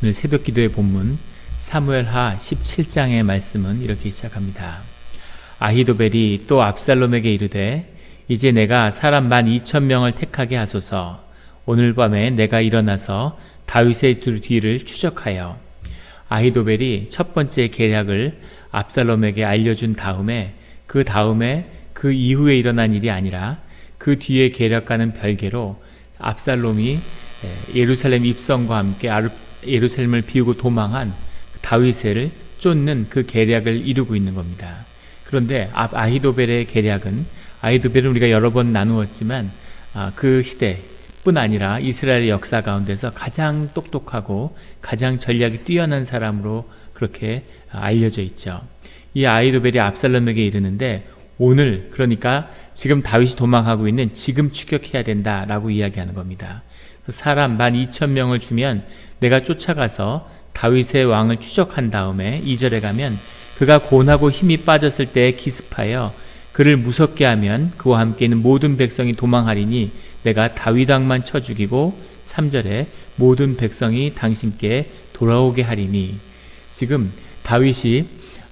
오늘 새벽 기도의 본문 사무엘하 17장의 말씀은 이렇게 시작합니다. 아히도벨이 또 압살롬에게 이르되 이제 내가 사람 만 이천 명을 택하게 하소서 오늘 밤에 내가 일어나서 다윗의 뒤를 추적하여 아히도벨이 첫 번째 계략을 압살롬에게 알려준 다음에 그 다음에 그 이후에 일어난 일이 아니라 그 뒤에 계략과는 별개로 압살롬이 예루살렘 입성과 함께 예루살렘을 비우고 도망한 다윗을 쫓는 그 계략을 이루고 있는 겁니다. 그런데 아히도벨의 계략은 아히도벨은 우리가 여러 번 나누었지만 아, 그 시대뿐 아니라 이스라엘의 역사 가운데서 가장 똑똑하고 가장 전략이 뛰어난 사람으로 그렇게 알려져 있죠. 이 아히도벨이 압살롬에게 이르는데 오늘 그러니까 지금 다윗이 도망하고 있는 지금 추격해야 된다라고 이야기하는 겁니다. 사람 만 이천 명을 주면 내가 쫓아가서 다윗의 왕을 추적한 다음에 이절에 가면 그가 고나고 힘이 빠졌을 때 기습하여 그를 무섭게 하면 그와 함께 있는 모든 백성이 도망하리니 내가 다윗 왕만 쳐 죽이고 3절에 모든 백성이 당신께 돌아오게 하리니 지금 다윗이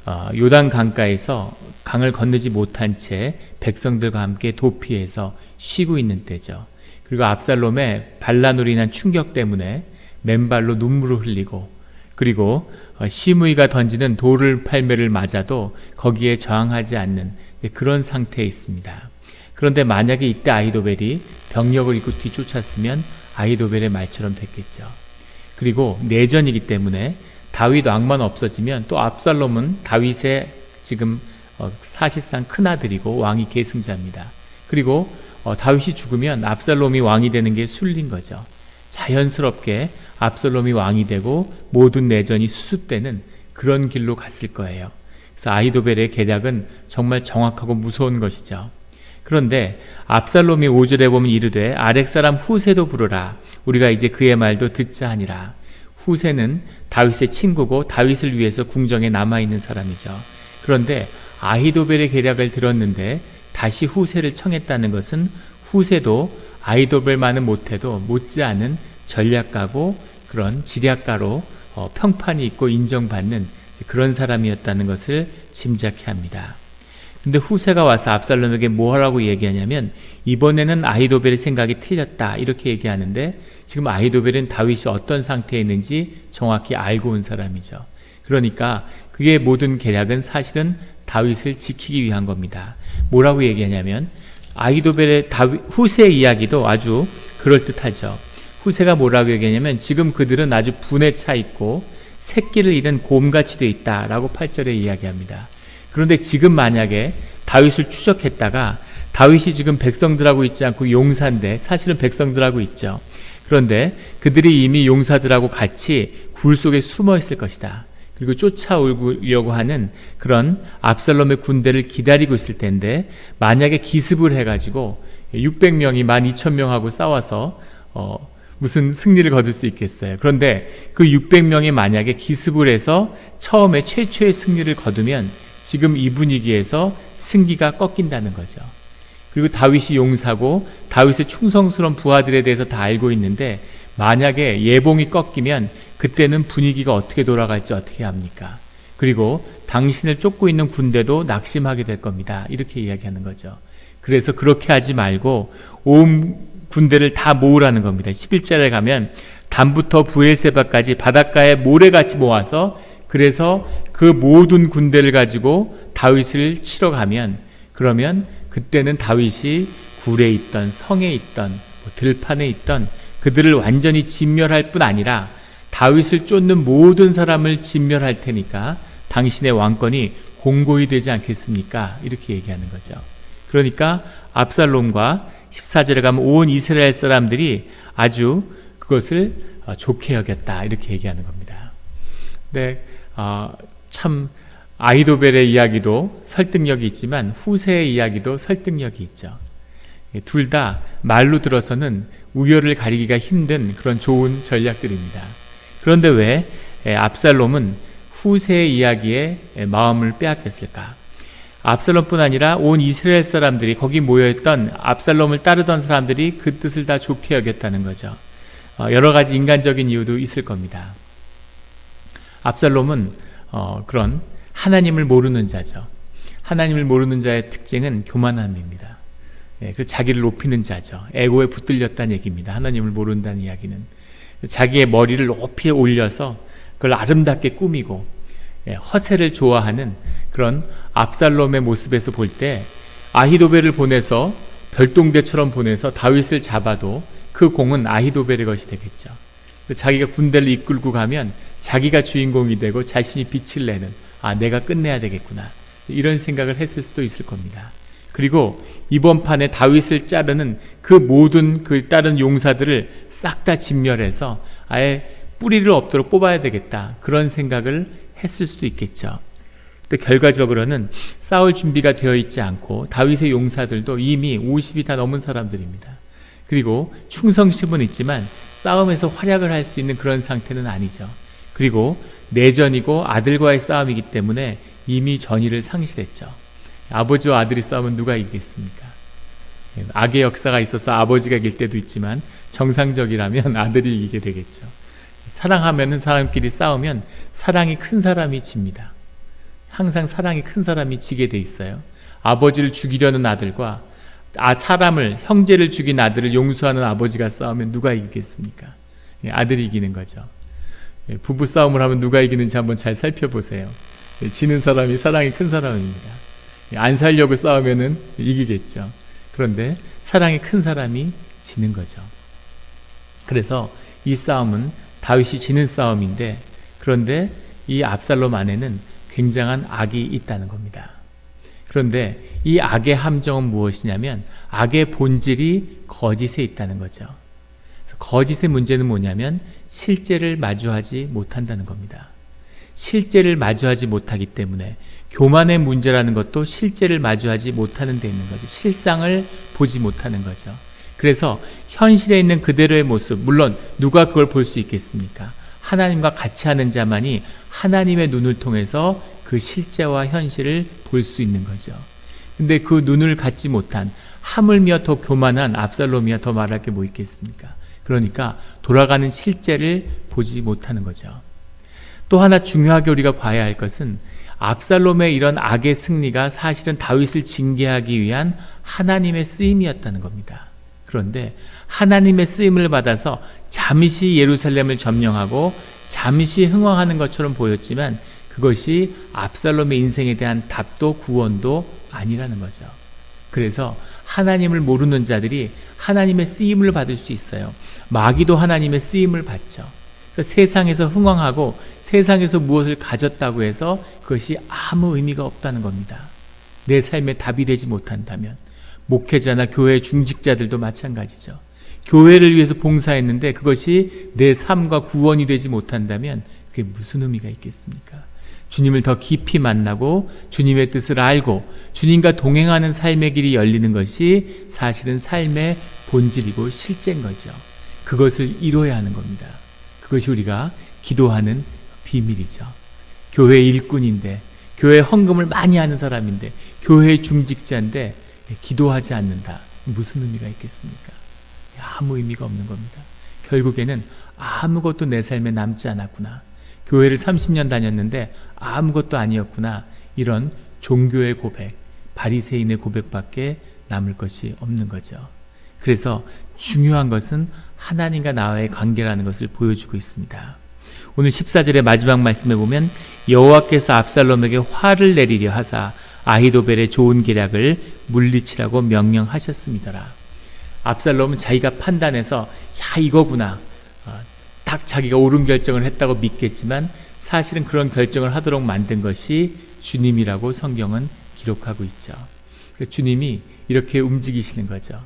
어, 요단 강가에서 강을 건너지 못한 채 백성들과 함께 도피해서 쉬고 있는 때죠. 그리고 압살롬의 반란으로 인한 충격 때문에 맨발로 눈물을 흘리고 그리고 어, 시므이가 던지는 돌을 팔매를 맞아도 거기에 저항하지 않는 그런 상태에 있습니다. 그런데 만약에 이때 아이도벨이 병력을 입고 뒤쫓았으면 아이도벨의 말처럼 됐겠죠. 그리고 내전이기 때문에 다윗 왕만 없어지면 또 압살롬은 다윗의 지금 어, 사실상 큰아들이고 왕이 계승자입니다. 그리고 어, 다윗이 죽으면 압살롬이 왕이 되는 게 술린 거죠. 자연스럽게 압살롬이 왕이 되고 모든 내전이 수습되는 그런 길로 갔을 거예요. 그래서 아이도벨의 계략은 정말 정확하고 무서운 것이죠. 그런데 압살롬이 5절에 보면 이르되 아렉 사람 후세도 부르라 우리가 이제 그의 말도 듣자 하니라 후세는 다윗의 친구고 다윗을 위해서 궁정에 남아 있는 사람이죠. 그런데 아히도벨의 계략을 들었는데 다시 후세를 청했다는 것은 후세도 아이도벨만은 못해도 못지않은 전략가고 그런 지략가로 어, 평판이 있고 인정받는 그런 사람이었다는 것을 짐작케 합니다. 근데 후세가 와서 압살롬에게 뭐라고 얘기하냐면 이번에는 아이도벨의 생각이 틀렸다 이렇게 얘기하는데 지금 아이도벨은 다윗이 어떤 상태에 있는지 정확히 알고 온 사람이죠. 그러니까 그의 모든 계략은 사실은 다윗을 지키기 위한 겁니다. 뭐라고 얘기하냐면 아이도벨의 다윗, 후세의 이야기도 아주 그럴듯하죠. 후세가 뭐라고 얘기하냐면 지금 그들은 아주 분에 차 있고 새끼를 잃은 곰같이 돼 있다라고 8절에 이야기합니다. 그런데 지금 만약에 다윗을 추적했다가 다윗이 지금 백성들하고 있지 않고 용사인데 사실은 백성들하고 있죠. 그런데 그들이 이미 용사들하고 같이 굴 속에 숨어 있을 것이다. 그리고 쫓아오려고 하는 그런 압살롬의 군대를 기다리고 있을 텐데 만약에 기습을 해가지고 600명이 12,000명하고 싸워서 어, 무슨 승리를 거둘 수 있겠어요. 그런데 그 600명이 만약에 기습을 해서 처음에 최초의 승리를 거두면 지금 이 분위기에서 승기가 꺾인다는 거죠. 그리고 다윗이 용사고 다윗의 충성스러운 부하들에 대해서 다 알고 있는데 만약에 예봉이 꺾이면 그때는 분위기가 어떻게 돌아갈지 어떻게 합니까? 그리고 당신을 쫓고 있는 군대도 낙심하게 될 겁니다. 이렇게 이야기하는 거죠. 그래서 그렇게 하지 말고 온 군대를 다 모으라는 겁니다. 11절에 가면 담부터 부엘세바까지 바닷가에 모래같이 모아서 그래서 그 모든 군대를 가지고 다윗을 치러 가면 그러면 그때는 다윗이 굴에 있던 성에 있던 뭐 들판에 있던 그들을 완전히 진멸할 뿐 아니라 다윗을 쫓는 모든 사람을 진멸할 테니까 당신의 왕권이 공고히 되지 않겠습니까? 이렇게 얘기하는 거죠. 그러니까 압살롬과 14절에 가면 온 이스라엘 사람들이 아주 그것을 어, 좋게 여겼다. 이렇게 얘기하는 겁니다. 근데 어, 참 아이도벨의 이야기도 설득력이 있지만 후세의 이야기도 설득력이 있죠. 둘 다 말로 들어서는 우열을 가리기가 힘든 그런 좋은 전략들입니다. 그런데 왜 압살롬은 후세의 이야기에 마음을 빼앗겼을까? 압살롬뿐 아니라 온 이스라엘 사람들이 거기 모여있던 압살롬을 따르던 사람들이 그 뜻을 다 좋게 여겼다는 거죠. 어, 여러 가지 인간적인 이유도 있을 겁니다. 압살롬은 어, 그런 하나님을 모르는 자죠. 하나님을 모르는 자의 특징은 교만함입니다. 예, 그 자기를 높이는 자죠. 에고에 붙들렸다는 얘기입니다. 하나님을 모른다는 이야기는 자기의 머리를 높이 올려서 그걸 아름답게 꾸미고 예, 허세를 좋아하는 그런 압살롬의 모습에서 볼 때 아히도벨을 보내서 별동대처럼 보내서 다윗을 잡아도 그 공은 아히도벨의 것이 되겠죠. 그 자기가 군대를 이끌고 가면 자기가 주인공이 되고 자신이 빛을 내는 아 내가 끝내야 되겠구나 이런 생각을 했을 수도 있을 겁니다. 그리고 이번 판에 다윗을 자르는 그 모든 그 다른 용사들을 싹 다 진멸해서 아예 뿌리를 없도록 뽑아야 되겠다 그런 생각을 했을 수도 있겠죠. 근데 결과적으로는 싸울 준비가 되어 있지 않고 다윗의 용사들도 이미 50이 다 넘은 사람들입니다. 그리고 충성심은 있지만 싸움에서 활약을 할 수 있는 그런 상태는 아니죠. 그리고 내전이고 아들과의 싸움이기 때문에 이미 전의를 상실했죠. 아버지와 아들이 싸우면 누가 이기겠습니까? 악의 역사가 있어서 아버지가 이길 때도 있지만 정상적이라면 아들이 이기게 되겠죠. 사랑하면은 사람끼리 싸우면 사랑이 큰 사람이 집니다. 항상 사랑이 큰 사람이 지게 돼 있어요. 아버지를 죽이려는 아들과 아 사람을 형제를 죽인 아들을 용서하는 아버지가 싸우면 누가 이기겠습니까? 예, 아들이 이기는 거죠. 예, 부부 싸움을 하면 누가 이기는지 한번 잘 살펴보세요. 예, 지는 사람이 사랑이 큰 사람입니다. 안 살려고 싸우면은 이기겠죠. 그런데 사랑이 큰 사람이 지는 거죠. 그래서 이 싸움은 다윗이 지는 싸움인데 그런데 이 압살롬 안에는 굉장한 악이 있다는 겁니다. 그런데 이 악의 함정은 무엇이냐면 악의 본질이 거짓에 있다는 거죠. 거짓의 문제는 뭐냐면 실제를 마주하지 못한다는 겁니다. 실제를 마주하지 못하기 때문에 교만의 문제라는 것도 실제를 마주하지 못하는 데 있는 거죠. 실상을 보지 못하는 거죠. 그래서 현실에 있는 그대로의 모습, 물론 누가 그걸 볼 수 있겠습니까? 하나님과 같이 하는 자만이 하나님의 눈을 통해서 그 실제와 현실을 볼 수 있는 거죠. 근데 그 눈을 갖지 못한 하물며 더 교만한 압살롬이야 더 말할 게 뭐 있겠습니까? 그러니까 돌아가는 실제를 보지 못하는 거죠. 또 하나 중요하게 우리가 봐야 할 것은 압살롬의 이런 악의 승리가 사실은 다윗을 징계하기 위한 하나님의 쓰임이었다는 겁니다. 그런데 하나님의 쓰임을 받아서 잠시 예루살렘을 점령하고 잠시 흥왕하는 것처럼 보였지만 그것이 압살롬의 인생에 대한 답도 구원도 아니라는 거죠. 그래서 하나님을 모르는 자들이 하나님의 쓰임을 받을 수 있어요. 마귀도 하나님의 쓰임을 받죠. 세상에서 흥왕하고 세상에서 무엇을 가졌다고 해서 그것이 아무 의미가 없다는 겁니다. 내 삶에 답이 되지 못한다면 목회자나 교회 중직자들도 마찬가지죠. 교회를 위해서 봉사했는데 그것이 내 삶과 구원이 되지 못한다면 그게 무슨 의미가 있겠습니까? 주님을 더 깊이 만나고 주님의 뜻을 알고 주님과 동행하는 삶의 길이 열리는 것이 사실은 삶의 본질이고 실제인 거죠. 그것을 이뤄야 하는 겁니다. 그것이 우리가 기도하는 비밀이죠. 교회 일꾼인데, 교회 헌금을 많이 하는 사람인데, 교회 중직자인데, 기도하지 않는다. 무슨 의미가 있겠습니까? 아무 의미가 없는 겁니다. 결국에는 아무것도 내 삶에 남지 않았구나. 교회를 30년 다녔는데 아무것도 아니었구나. 이런 종교의 고백, 바리새인의 고백밖에 남을 것이 없는 거죠. 그래서 중요한 것은 하나님과 나와의 관계라는 것을 보여주고 있습니다. 오늘 14절의 마지막 말씀에 보면 여호와께서 압살롬에게 화를 내리려 하사 아히도벨의 좋은 계략을 물리치라고 명령하셨습니다라. 압살롬은 자기가 판단해서 야 이거구나. 어, 딱 자기가 옳은 결정을 했다고 믿겠지만 사실은 그런 결정을 하도록 만든 것이 주님이라고 성경은 기록하고 있죠. 주님이 이렇게 움직이시는 거죠.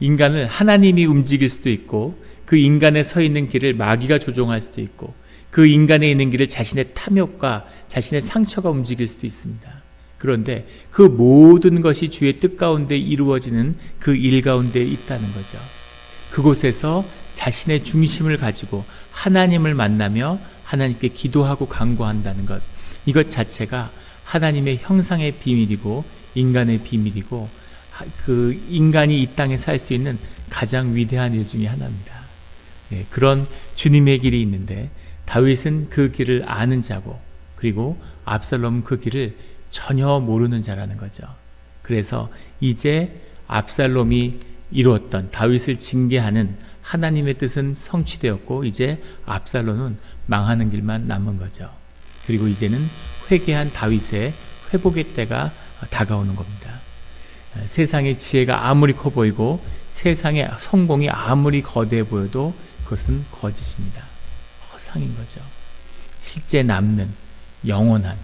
인간을 하나님이 움직일 수도 있고 그 인간에 서 있는 길을 마귀가 조종할 수도 있고 그 인간에 있는 길을 자신의 탐욕과 자신의 상처가 움직일 수도 있습니다. 그런데 그 모든 것이 주의 뜻 가운데 이루어지는 그 일 가운데 있다는 거죠. 그곳에서 자신의 중심을 가지고 하나님을 만나며 하나님께 기도하고 간구한다는 것. 이것 자체가 하나님의 형상의 비밀이고 인간의 비밀이고 그 인간이 이 땅에 살 수 있는 가장 위대한 일 중에 하나입니다. 네, 그런 주님의 길이 있는데 다윗은 그 길을 아는 자고 그리고 압살롬은 그 길을 전혀 모르는 자라는 거죠. 그래서 이제 압살롬이 이루었던 다윗을 징계하는 하나님의 뜻은 성취되었고 이제 압살롬은 망하는 길만 남은 거죠. 그리고 이제는 회개한 다윗의 회복의 때가 다가오는 겁니다. 세상의 지혜가 아무리 커 보이고 세상의 성공이 아무리 거대해 보여도 그것은 거짓입니다. 허상인 거죠. 실제 남는 영원한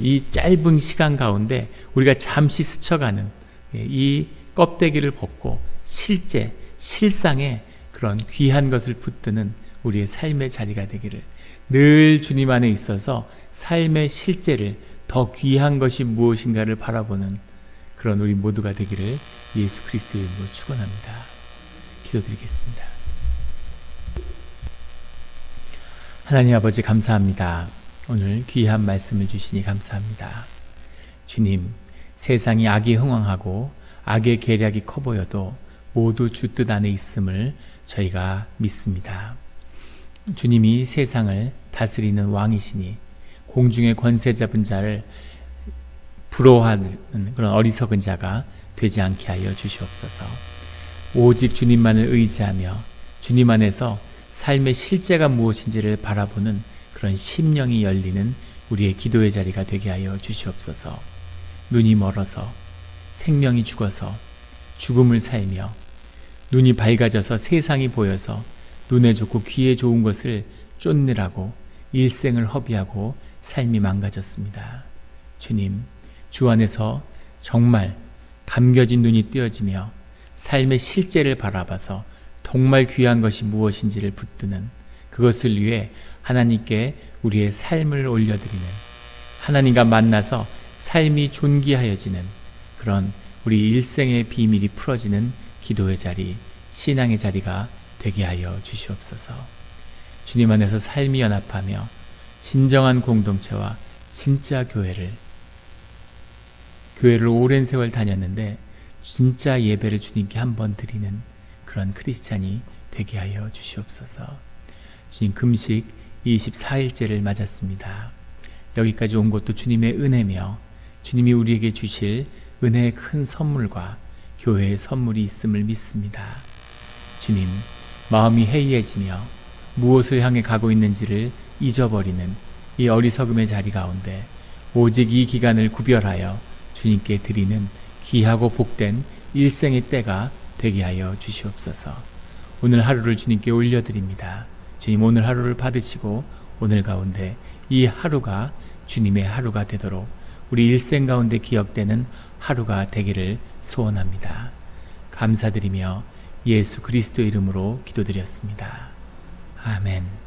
이 짧은 시간 가운데 우리가 잠시 스쳐가는 이 껍데기를 벗고 실제 실상의 그런 귀한 것을 붙드는 우리의 삶의 자리가 되기를 늘 주님 안에 있어서 삶의 실제를 더 귀한 것이 무엇인가를 바라보는 그런 우리 모두가 되기를 예수 그리스도 이름으로 축원합니다. 기도드리겠습니다. 하나님 아버지 감사합니다. 오늘 귀한 말씀을 주시니 감사합니다. 주님, 세상이 악이 흥왕하고 악의 계략이 커 보여도 모두 주 뜻 안에 있음을 저희가 믿습니다. 주님이 세상을 다스리는 왕이시니 공중의 권세 잡은 자를 부러워하는 그런 어리석은 자가 되지 않게 하여 주시옵소서. 오직 주님만을 의지하며 주님 안에서 삶의 실제가 무엇인지를 바라보는 그런 심령이 열리는 우리의 기도의 자리가 되게 하여 주시옵소서. 눈이 멀어서 생명이 죽어서 죽음을 살며 눈이 밝아져서 세상이 보여서 눈에 좋고 귀에 좋은 것을 쫓느라고 일생을 허비하고 삶이 망가졌습니다. 주님, 주 안에서 정말 감겨진 눈이 띄어지며 삶의 실제를 바라봐서 정말 귀한 것이 무엇인지를 붙드는 그것을 위해 하나님께 우리의 삶을 올려드리는 하나님과 만나서 삶이 존귀하여지는 그런 우리 일생의 비밀이 풀어지는 기도의 자리, 신앙의 자리가 되게 하여 주시옵소서. 주님 안에서 삶이 연합하며 진정한 공동체와 진짜 교회를 교회를 오랜 세월 다녔는데 진짜 예배를 주님께 한 번 드리는 그런 크리스찬이 되게 하여 주시옵소서. 주님 금식 24일째를 맞았습니다. 여기까지 온 것도 주님의 은혜며 주님이 우리에게 주실 은혜의 큰 선물과 교회의 선물이 있음을 믿습니다. 주님, 마음이 해이해지며 무엇을 향해 가고 있는지를 잊어버리는 이 어리석음의 자리 가운데 오직 이 기간을 구별하여 주님께 드리는 귀하고 복된 일생의 때가 되게 하여 주시옵소서. 오늘 하루를 주님께 올려드립니다. 주님 오늘 하루를 받으시고 오늘 가운데 이 하루가 주님의 하루가 되도록 우리 일생 가운데 기억되는 하루가 되기를 소원합니다. 감사드리며 예수 그리스도 이름으로 기도드렸습니다. 아멘.